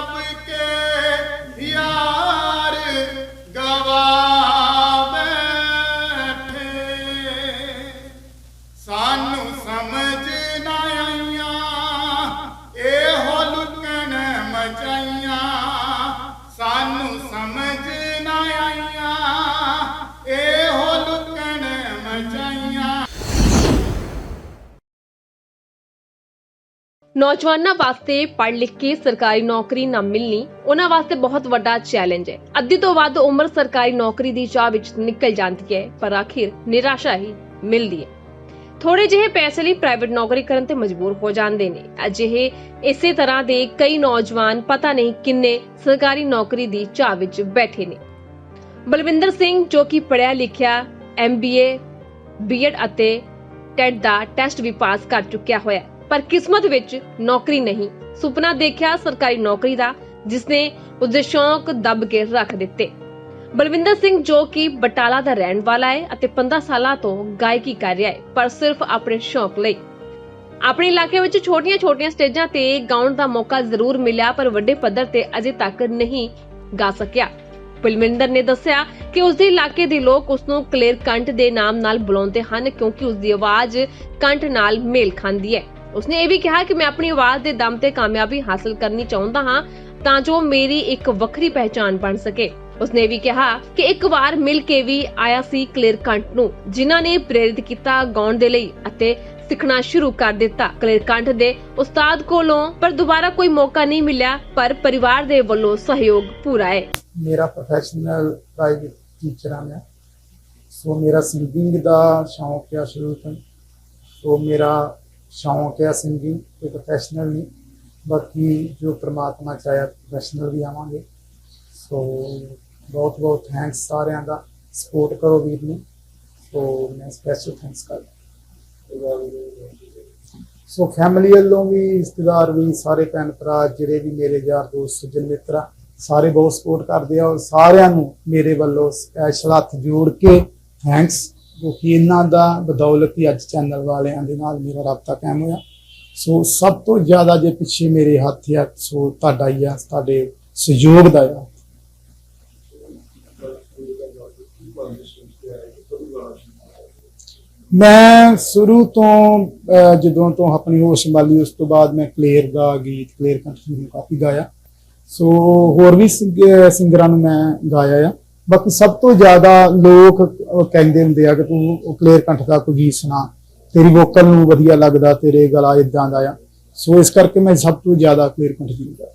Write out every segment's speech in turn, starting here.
up ਨੌਜਵਾਨਾਂ ਵਾਸਤੇ ਪੜ੍ਹ ਲਿਖ ਕੇ ਸਰਕਾਰੀ ਨੌਕਰੀ ਨਾ ਮਿਲਣੀ, ਉਹਨਾਂ ਵਾਸਤੇ ਬਹੁਤ ਵੱਡਾ ਚੈਲੰਜ ਹੈ। ਅੱਧੀ ਤੋਂ ਵੱਧ ਉਮਰ ਸਰਕਾਰੀ ਨੌਕਰੀ ਦੀ ਚਾਹ ਵਿੱਚ ਨਿਕਲ ਜਾਂਦੀ ਹੈ, ਪਰ ਆਖਿਰ ਨਿਰਾਸ਼ਾ ਹੀ ਮਿਲਦੀ ਹੈ। ਥੋੜੇ ਜਿਹੇ ਪੈਸੇ ਲਈ ਪ੍ਰਾਈਵੇਟ ਨੌਕਰੀ ਕਰਨ ਤੇ ਮਜਬੂਰ ਹੋ ਜਾਂਦੇ ਨੇ। ਅਜਿਹੇ ਇਸੇ ਤਰ੍ਹਾਂ ਦੇ ਕਈ ਨੌਜਵਾਨ ਪਤਾ ਨਹੀਂ ਕਿੰਨੇ ਸਰਕਾਰੀ ਨੌਕਰੀ ਦੀ ਚਾਹ ਵਿੱਚ ਬੈਠੇ ਨੇ। ਬਲਵਿੰਦਰ ਸਿੰਘ, ਜੋ ਕਿ ਪੜ੍ਹਿਆ ਲਿਖਿਆ ਐਮਬੀਏ ਬੀਐਡ ਅਤੇ ਟੈਟ ਦਾ ਟੈਸਟ ਵੀ ਪਾਸ ਕਰ ਚੁੱਕਿਆ ਹੋਇਆ ਪਰ ਕਿਸਮਤ ਵਿੱਚ ਨੌਕਰੀ ਨਹੀਂ। ਸੁਪਨਾ ਦੇਖਿਆ ਸਰਕਾਰੀ ਨੌਕਰੀ ਦਾ, ਜਿਸਨੇ ਉਸਦੇ ਸ਼ੌਂਕ ਦੱਬ ਕੇ ਰੱਖ ਦਿੱਤੇ। ਬਲਵਿੰਦਰ ਸਿੰਘ ਜੋ ਕਿ ਬਟਾਲਾ ਦਾ ਰਹਿਣ ਵਾਲਾ ਹੈ ਅਤੇ 15 ਸਾਲਾਂ ਤੋਂ ਗਾਇਕੀ ਕਰ ਰਿਹਾ ਹੈ, ਪਰ ਸਿਰਫ ਆਪਣੇ ਸ਼ੌਂਕ ਲਈ। ਆਪਣੇ ਇਲਾਕੇ ਵਿੱਚ ਛੋਟੀਆਂ-ਛੋਟੀਆਂ ਸਟੇਜਾਂ ਤੇ ਗਾਉਣ ਦਾ ਮੌਕਾ ਜ਼ਰੂਰ ਮਿਲਿਆ, ਪਰ ਵੱਡੇ ਪੱਧਰ ਤੇ ਅਜੇ ਤੱਕ ਨਹੀਂ ਗਾ ਸਕਿਆ। ਬਲਵਿੰਦਰ ਨੇ ਦੱਸਿਆ ਕਿ ਉਸਦੇ ਇਲਾਕੇ ਦੇ ਲੋਕ ਉਸ ਨੂੰ ਕਲੀਅਰ ਕੰਠ ਦੇ ਨਾਮ ਨਾਲ ਬੁਲਾਉਂਦੇ ਹਨ, ਕਿਉਂਕਿ ਉਸ ਦੀ ਆਵਾਜ਼ ਕੰਟ ਨਾਲ ਮੇਲ ਖਾਂਦੀ ਹੈ। ਉਸਨੇ ਇਹ ਵੀ ਕਿਹਾ ਕਿ ਮੈਂ ਆਪਣੀ ਆਵਾਜ਼ ਦੇ ਦਮ ਤੇ ਕਾਮਯਾਬੀ ਹਾਸਲ ਕਰਨੀ ਚਾਹੁੰਦਾ ਹਾਂ ਤਾਂ ਜੋ ਮੇਰੀ ਇੱਕ ਵੱਖਰੀ ਪਹਿਚਾਣ ਬਣ ਸਕੇ। ਉਸਨੇ ਵੀ ਕਿਹਾ ਕਿ ਇੱਕ ਵਾਰ ਮਿਲ ਕੇ ਵੀ ਆਇਆ ਸੀ ਕਲੀਅਰ ਕੰਠ ਨੂੰ, ਜਿਨ੍ਹਾਂ ਨੇ ਪ੍ਰੇਰਿਤ ਕੀਤਾ ਗਾਉਣ ਦੇ ਲਈ ਅਤੇ ਸਿੱਖਣਾ ਸ਼ੁਰੂ ਕਰ ਦਿੱਤਾ। ਕਲੀਅਰ ਕੰਠ ਦੇ ਉਸਤਾਦ ਕੋਲੋਂ ਪਰ ਦੁਬਾਰਾ ਕੋਈ ਮੌਕਾ ਨਹੀਂ ਮਿਲਿਆ, ਪਰ ਪਰਿਵਾਰ ਦੇ ਵੱਲੋਂ ਸਹਿਯੋਗ ਪੂਰਾ ਹੈ। ਮੇਰਾ ਪ੍ਰੋਫੈਸ਼ਨਲ ਪ੍ਰਾਈਵੇਟ ਟੀਚਰ ਹਾਂ ਮੈਂ। ਸੋ ਮੇਰਾ ਸਿੰਗਿੰਗ ਦਾ ਸ਼ੌਂਕ ਹੈ ਸ਼ੁਰੂ ਤੋਂ। ਸੋ ਮੇਰਾ ਸ਼ੌਂਕ ਹੈ ਸਿੰਗਿੰਗ ਤੇ ਪ੍ਰੋਫੈਸ਼ਨਲ ਨਹੀਂ। ਬਾਕੀ ਜੋ ਪ੍ਰਮਾਤਮਾ ਚਾਹਿਆ ਪ੍ਰੋਫੈਸ਼ਨਲ ਵੀ ਆਵਾਂਗੇ। ਸੋ ਬਹੁਤ ਬਹੁਤ ਥੈਂਕਸ ਸਾਰਿਆਂ ਦਾ। ਸਪੋਰਟ ਕਰੋ ਵੀਰ ਨੂੰ। ਸੋ ਮੈਂ ਸਪੈਸ਼ਲ ਥੈਂਕਸ ਕਰਦਾ। ਸੋ ਫੈਮਿਲੀ ਵੱਲੋਂ ਵੀ, ਰਿਸ਼ਤੇਦਾਰ ਵੀ, ਸਾਰੇ ਭੈਣ ਭਰਾ, ਜਿਹੜੇ ਵੀ ਮੇਰੇ ਯਾਰ ਦੋਸਤ ਸੱਜਣ ਮਿੱਤਰ ਆ, ਸਾਰੇ ਬਹੁਤ ਸਪੋਰਟ ਕਰਦੇ ਆ ਔਰ ਸਾਰਿਆਂ ਨੂੰ ਮੇਰੇ ਵੱਲੋਂ ਸਪੈਸ਼ਲ ਹੱਥ ਜੋੜ ਕੇ ਥੈਂਕਸ ਕਿਉਂਕਿ ਇਹਨਾਂ ਦਾ ਬਦੌਲਤ ਹੀ ਅੱਜ ਚੈਨਲ ਵਾਲਿਆਂ ਦੇ ਨਾਲ ਮੇਰਾ ਰਾਬਤਾ ਕਾਇਮ ਹੋਇਆ। ਸੋ ਸਭ ਤੋਂ ਜ਼ਿਆਦਾ ਜੇ ਪਿੱਛੇ ਮੇਰੇ ਹੱਥ ਆ, ਸੋ ਤੁਹਾਡਾ ਹੀ ਆ, ਤੁਹਾਡੇ ਸਹਿਯੋਗ ਦਾ ਆ। ਮੈਂ ਸ਼ੁਰੂ ਤੋਂ ਜਦੋਂ ਤੋਂ ਆਪਣੀ ਹੋਸ਼ ਸੰਭਾਲੀ, ਉਸ ਤੋਂ ਬਾਅਦ ਮੈਂ ਕਲੇਰ ਦਾ ਗੀਤ, ਕਲੇਰ ਕੰਠੀ ਕਾਫੀ ਗਾਇਆ। ਸੋ ਹੋਰ ਵੀ ਸਿੰਗਰਾਂ ਨੂੰ ਮੈਂ ਗਾਇਆ ਆ। ਬਾਕੀ ਸਭ ਤੋਂ ਜ਼ਿਆਦਾ ਲੋਕ ਕਹਿੰਦੇ ਹੁੰਦੇ ਆ ਕਿ ਤੂੰ ਕਲੇਰ ਕੰਠ ਦਾ ਕੋਈ ਗੀਤ ਸੁਣਾ। ਤੇਰੀ ਵੋਕਲ ਨੂੰ ਵਧੀਆ ਲੱਗਦਾ, ਤੇਰੇ ਗਲਾ ਇਦਾਂ ਦਾ ਆ। ਸੋ ਇਸ ਕਰਕੇ ਮੈਂ ਸਭ ਤੋਂ ਜ਼ਿਆਦਾ ਕਲੇਰ ਕੰਠ ਗੀਤ ਗਾਇਆ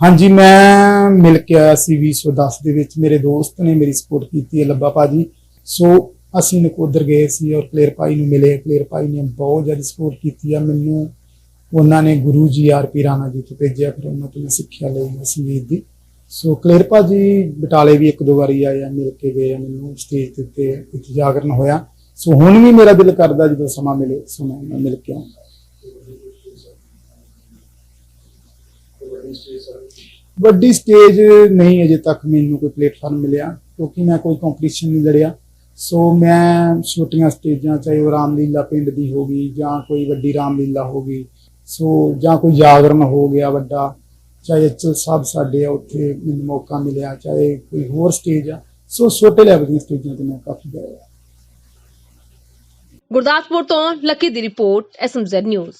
ਹਾਂਜੀ, ਮੈਂ ਮਿਲ ਕੇ ਆਇਆ ਸੀ 2010 ਦੇ ਵਿੱਚ। ਮੇਰੇ ਦੋਸਤ ਨੇ ਮੇਰੀ ਸਪੋਰਟ ਕੀਤੀ ਹੈ ਲੱਭਾ ਭਾਜੀ। ਸੋ ਅਸੀਂ ਨਕੋਦਰ ਗਏ ਸੀ ਔਰ ਕਲੇਰ ਭਾਈ ਨੂੰ ਮਿਲੇ। ਕਲੇਰ ਭਾਈ ਨੇ ਬਹੁਤ ਜ਼ਿਆਦਾ ਸਪੋਰਟ ਕੀਤੀ ਆ। ਮੈਨੂੰ ਉਹਨਾਂ ਨੇ ਗੁਰੂ ਜੀ ਆਰਪੀ ਰਾਣਾ ਜੀ ਤੋਂ ਭੇਜਿਆ, ਫਿਰ ਉਹਨਾਂ ਤੋਂ ਮੈਂ ਸਿੱਖਿਆ ਲਈ ਹੈ ਸੰਗੀਤ ਦੀ। ਸੋ ਕਲੇਰ ਭਾਜੀ, ਬਟਾਲੇ ਵੀ ਇੱਕ ਦੋ ਵਾਰੀ ਆਏ ਆ, ਮਿਲ ਕੇ ਗਏ ਆ, ਮੈਨੂੰ ਸਟੇਜ ਦੇ ਉੱਤੇ ਇੱਕ ਜਾਗਰਣ ਹੋਇਆ। ਸੋ ਹੁਣ ਵੀ ਮੇਰਾ ਦਿਲ ਕਰਦਾ ਜਦੋਂ ਸਮਾਂ ਮਿਲੇ ਸਮਾਂ ਮੈਂ ਮਿਲ ਕੇ ਆਉਂਦਾ। ਵੱਡੀ ਸਟੇਜ ਨਹੀਂ ਅਜੇ ਤੱਕ ਮੈਨੂੰ ਕੋਈ ਪਲੇਟਫਾਰਮ ਮਿਲਿਆ, ਕਿਉਂਕਿ ਮੈਂ ਕੋਈ ਕੰਪੀਟੀਸ਼ਨ ਨਹੀਂ ਲੜਿਆ। ਸੋ ਮੈਂ ਛੋਟੀਆਂ ਸਟੇਜਾਂ ਚਾਹੇ ਉਹ ਰਾਮਲੀਲਾ ਪਿੰਡ ਦੀ ਹੋ ਗਈ ਜਾਂ ਕੋਈ ਵੱਡੀ ਰਾਮਲੀਲਾ ਹੋ ਗਈ। ਸੋ ਜਾਂ ਕੋਈ ਜਾਗਰਨ ਹੋ ਗਿਆ ਵੱਡਾ ਚਾਹੇ ਅਚਲ ਸਾਹਿਬ ਸਾਡੇ ਆ, ਉੱਥੇ ਮੈਨੂੰ ਮੌਕਾ ਮਿਲਿਆ, ਚਾਹੇ ਕੋਈ ਹੋਰ ਸਟੇਜ ਆ। ਸੋ ਛੋਟੇ ਲੈਵਲ ਦੀਆਂ ਸਟੇਜਾਂ ਤੇ ਮੈਂ ਕਾਫੀ ਗਾਇਆ ਗੁਰਦਾਸਪੁਰ ਤੋਂ ਲੱਕੀ ਦੀ ਰਿਪੋਰਟ ਐਸਐਮਜ਼ੈਡ ਨਿਊਜ਼